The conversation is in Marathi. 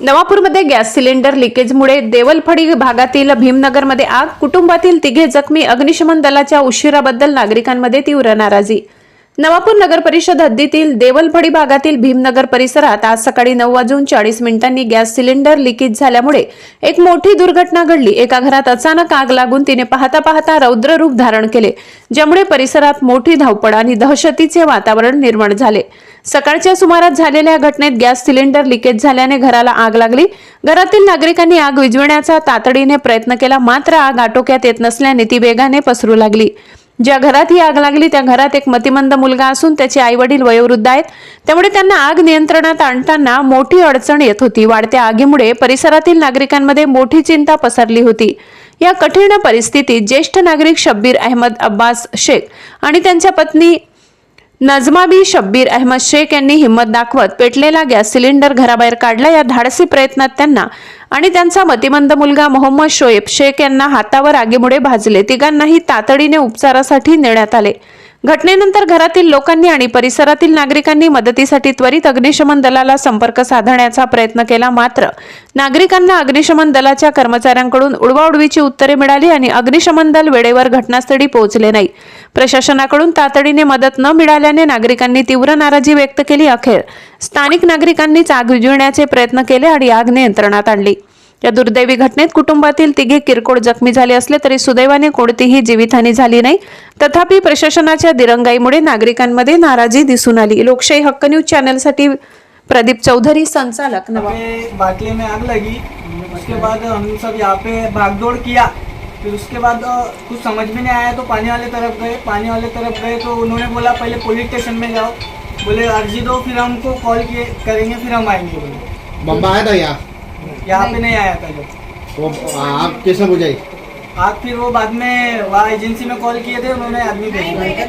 नवापूरमध्ये गॅस सिलेंडर लिकेजमुळे देवलफडी भागातील भीमनगरमध्ये आग कुटुंबातील तिघे जखमी अग्निशमन दलाच्या उशिराबद्दल नागरिकांमध्ये तीव्र नाराजी. नवापूर नगर परिषद हद्दीतील देवलफडी भागातील भीमनगर परिसरात आज सकाळी नऊ वाजून चाळीस मिनिटांनी गॅस सिलेंडर लिकेज झाल्यामुळे एक मोठी दुर्घटना घडली. एका घरात अचानक आग लागून तिने पाहता पाहता रौद्र रूप धारण केले ज्यामुळे परिसरात मोठी धावपळ आणि दहशतीचे वातावरण निर्माण झाले. सकाळच्या सुमारास झालेल्या घटनेत गॅस सिलेंडर लिकेज झाल्याने घराला आग लागली. घरातील नागरिकांनी आग विझविण्याचा तातडीने प्रयत्न केला मात्र आग आटोक्यात येत नसल्याने ती वेगाने पसरू लागली. ज्या घरात ही आग लागली त्या घरात एक मतिमंद मुलगा असून त्याचे आई वडील वयोवृद्ध आहेत. त्यामुळे त्यांना आग नियंत्रणात आणताना मोठी अडचण येत होती. वाढत्या आगीमुळे परिसरातील नागरिकांमध्ये मोठी चिंता पसरली होती. या कठीण परिस्थितीत ज्येष्ठ नागरिक शब्बीर अहमद अब्बास शेख आणि त्यांच्या पत्नी नजमाबी शब्बीर अहमद शेख यांनी हिंमत दाखवत पेटलेला गॅस सिलेंडर घराबाहेर काढला. या धाडसी प्रयत्नात त्यांना आणि त्यांचा मतिमंद मुलगा मोहम्मद शोएब शेख यांना हातावर आगीमुळे भाजले. तिघांनाही तातडीने उपचारासाठी नेण्यात आले. घटनेनंतर घरातील लोकांनी आणि परिसरातील नागरिकांनी मदतीसाठी त्वरित अग्निशमन दलाला संपर्क साधण्याचा प्रयत्न केला मात्र नागरिकांना अग्निशमन दलाच्या कर्मचाऱ्यांकडून उडवाउडवीची उत्तरे मिळाली आणि अग्निशमन दल वेळेवर घटनास्थळी पोहोचले नाही. प्रशासनाकडून तातडीने मदत न मिळाल्याने नागरिकांनी तीव्र नाराजी व्यक्त केली अखेर. स्थानिक नागरिकांनीच आग विझविण्याचे प्रयत्न केले आणि आग नियंत्रणात आणली. या दुर्दैवी घटनेत कुटुंबातील तिघे किरकोळ जखमी झाले असले तरी सुदैवाने कोणतीही जीवितहानी झाली नाही. तथापि प्रशासनाच्या दिरंगाईमुळे नागरिकांमध्ये नाराजी दिसून आली. लोकशाही हक्क न्यूज चॅनलसाठी प्रदीप चौधरी संचालक नवा. बाटले में आग लगी उसके बाद हम सब यहाँ पे भागदौड़ किया। फिर उसके बाद कुछ समझ में नहीं आया तो पानी वाले तरफ गए। पानी वाले तरफ गए तो उन्होंने बोला पहले पुलिस स्टेशन में जाओ। बोले अर्जी दो फिर हमको कॉल किए करेंगे फिर हम आएंगे। बोले बम्बा आया था यहाँ? यहाँ पे नहीं आया था जब वो आप कैसे बुझाई? आग फिर वो बाद में वहाँ एजेंसी में कॉल किए थे उन्होंने आदमी भेजा।